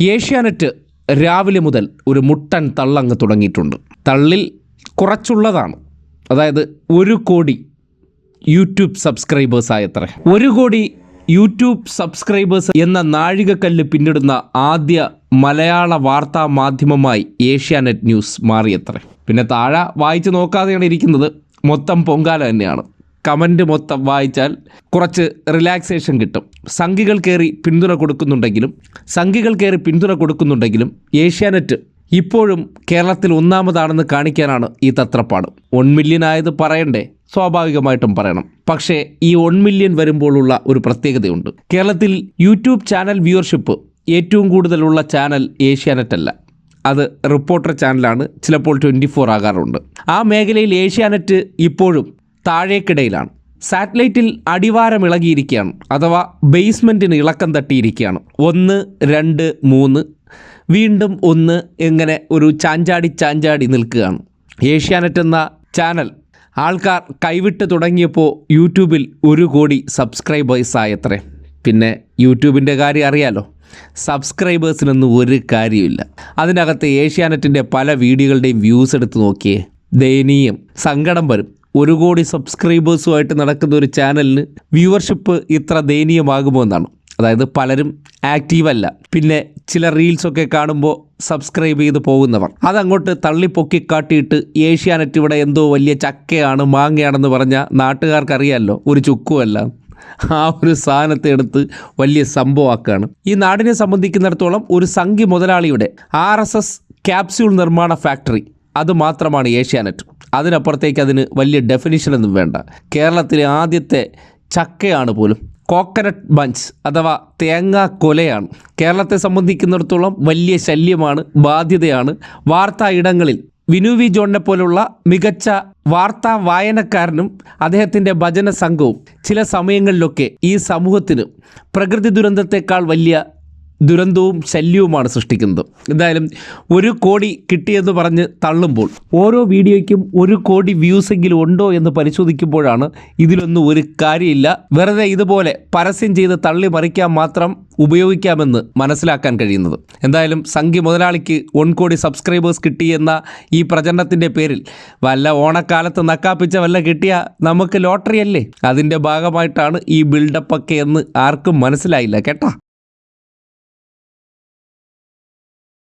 ഏഷ്യാനെറ്റ് രാവിലെ മുതൽ ഒരു മുട്ടൻ തള്ളങ്ങ് തുടങ്ങിയിട്ടുണ്ട്. തള്ളിൽ കുറച്ചുള്ളതാണ്. അതായത് ഒരു കോടി യൂട്യൂബ് സബ്സ്ക്രൈബേഴ്സ് ആയത്ര ഒരു കോടി യൂട്യൂബ് സബ്സ്ക്രൈബേഴ്സ് എന്ന നാഴികക്കല്ല് പിന്നിടുന്ന ആദ്യ മലയാള വാർത്താ മാധ്യമമായി ഏഷ്യാനെറ്റ് ന്യൂസ് മാറിയത്ര. പിന്നെ താഴെ വായിച്ചു നോക്കാതെയാണ് ഇരിക്കുന്നത്. മൊത്തം പൊങ്കാല തന്നെയാണ്. കമന്റ് മൊത്തം വായിച്ചാൽ കുറച്ച് റിലാക്സേഷൻ കിട്ടും. സംഘികൾ കയറി പിന്തുണ കൊടുക്കുന്നുണ്ടെങ്കിലും സംഘികൾ കയറി പിന്തുണ കൊടുക്കുന്നുണ്ടെങ്കിലും ഏഷ്യാനെറ്റ് ഇപ്പോഴും കേരളത്തിൽ ഒന്നാമതാണെന്ന് കാണിക്കാനാണ് ഈ തത്രപ്പാട്. വൺ മില്യൻ ആയത് പറയണ്ടേ? സ്വാഭാവികമായിട്ടും പറയണം. പക്ഷേ ഈ വൺ മില്യൺ വരുമ്പോഴുള്ള ഒരു പ്രത്യേകതയുണ്ട്. കേരളത്തിൽ യൂട്യൂബ് ചാനൽ വ്യൂവർഷിപ്പ് ഏറ്റവും കൂടുതലുള്ള ചാനൽ ഏഷ്യാനെറ്റ് അല്ല. അത് റിപ്പോർട്ടർ ചാനലാണ്. ചിലപ്പോൾ ട്വന്റി ഫോർ ആകാറുണ്ട്. ആ മേഖലയിൽ ഏഷ്യാനെറ്റ് ഇപ്പോഴും താഴേക്കിടയിലാണ്. സാറ്റലൈറ്റിൽ അടിവാരം ഇളകിയിരിക്കുകയാണ് അഥവാ ബേസ്മെന്റിന് ഇളക്കം തട്ടിയിരിക്കുകയാണ്. ഒന്ന് രണ്ട് മൂന്ന്. വീണ്ടും ഒന്ന് എങ്ങനെ ഒരു ചാഞ്ചാടി ചാഞ്ചാടി നിൽക്കുകയാണ്. ഏഷ്യാനെറ്റ് എന്ന ചാനൽ ആൾക്കാർ കൈവിട്ട് തുടങ്ങിയപ്പോൾ യൂട്യൂബിൽ ഒരു കോടി സബ്സ്ക്രൈബേഴ്സ് ആയത്രേ. പിന്നെ യൂട്യൂബിന്റെ കാര്യം അറിയാലോ സബ്സ്ക്രൈബേഴ്സിനൊന്നും ഒരു കാര്യമില്ല അതിനകത്ത് ഏഷ്യാനെറ്റിന്റെ പല വീഡിയോകളുടെയും വ്യൂസ് എടുത്ത് നോക്കിയേ ദയനീയം സങ്കടം വരും. ഒരു കോടി സബ്സ്ക്രൈബേഴ്സുമായിട്ട് നടക്കുന്ന ഒരു ചാനലിന് വ്യൂവർഷിപ്പ് ഇത്ര ദയനീയമാകുമോ എന്നാണ് അതായത് പലരും ആക്റ്റീവല്ല. പിന്നെ ചില റീൽസൊക്കെ കാണുമ്പോൾ സബ്സ്ക്രൈബ് ചെയ്ത് പോകുന്നവർ. അതങ്ങോട്ട് തള്ളിപ്പൊക്കി കാട്ടിയിട്ട് ഏഷ്യാനെറ്റ് ഇവിടെ എന്തോ വലിയ ചക്കയാണ് മാങ്ങയാണെന്ന് പറഞ്ഞാൽ നാട്ടുകാർക്കറിയാമല്ലോ ഒരു ചുക്കുമല്ല ആ ഒരു സാധനത്തെ എടുത്ത് വലിയ സംഭവമാക്കുകയാണ് ഈ നാടിനെ സംബന്ധിക്കുന്നിടത്തോളം ഒരു സംഘി മുതലാളിയുടെ ആർ എസ് എസ് ക്യാപ്സ്യൂൾ നിർമ്മാണ ഫാക്ടറി അത് മാത്രമാണ് ഏഷ്യാനെറ്റ്. അതിനപ്പുറത്തേക്ക് അതിന് വലിയ ഡെഫിനിഷനൊന്നും വേണ്ട. കേരളത്തിലെ ആദ്യത്തെ ചക്കയാണ് പോലും കോക്കനട്ട് ബഞ്ച് അഥവാ തേങ്ങാ കൊലയാണ്. കേരളത്തെ സംബന്ധിക്കുന്നിടത്തോളം വലിയ ശല്യമാണ് ബാധ്യതയാണ്. വാർത്താ ഇടങ്ങളിൽ വിനു വി ജോണിനെ പോലുള്ള മികച്ച വാർത്താ വായനക്കാരനും അദ്ദേഹത്തിന്റെ ഭജന സംഘവും ചില സമയങ്ങളിലൊക്കെ ഈ സമൂഹത്തിന് പ്രകൃതി ദുരന്തത്തെക്കാൾ വലിയ ദുരന്തവും ശല്യവുമാണ് സൃഷ്ടിക്കുന്നത്. എന്തായാലും ഒരു കോടി കിട്ടിയെന്ന് പറഞ്ഞ് തള്ളുമ്പോൾ ഓരോ വീഡിയോയ്ക്കും ഒരു കോടി വ്യൂസെങ്കിലും ഉണ്ടോ എന്ന് പരിശോധിക്കുമ്പോഴാണ് ഇതിലൊന്നും ഒരു കാര്യമില്ല. വെറുതെ ഇതുപോലെ പരസ്യം ചെയ്ത് തള്ളി മറിക്കാൻ മാത്രം ഉപയോഗിക്കാമെന്ന് മനസ്സിലാക്കാൻ കഴിയുന്നത്. എന്തായാലും സംഖ്യ മുതലാളിക്ക് ഒൺ കോടി സബ്സ്ക്രൈബേഴ്സ് കിട്ടിയെന്ന ഈ പ്രചരണത്തിന്റെ പേരിൽ വല്ല ഓണക്കാലത്ത് നക്കാപ്പിച്ച വല്ല കിട്ടിയ നമുക്ക് ലോട്ടറി അല്ലേ? അതിന്റെ ഭാഗമായിട്ടാണ് ഈ ബിൽഡപ്പൊക്കെ എന്ന് ആർക്കും മനസ്സിലായില്ല കേട്ടോ.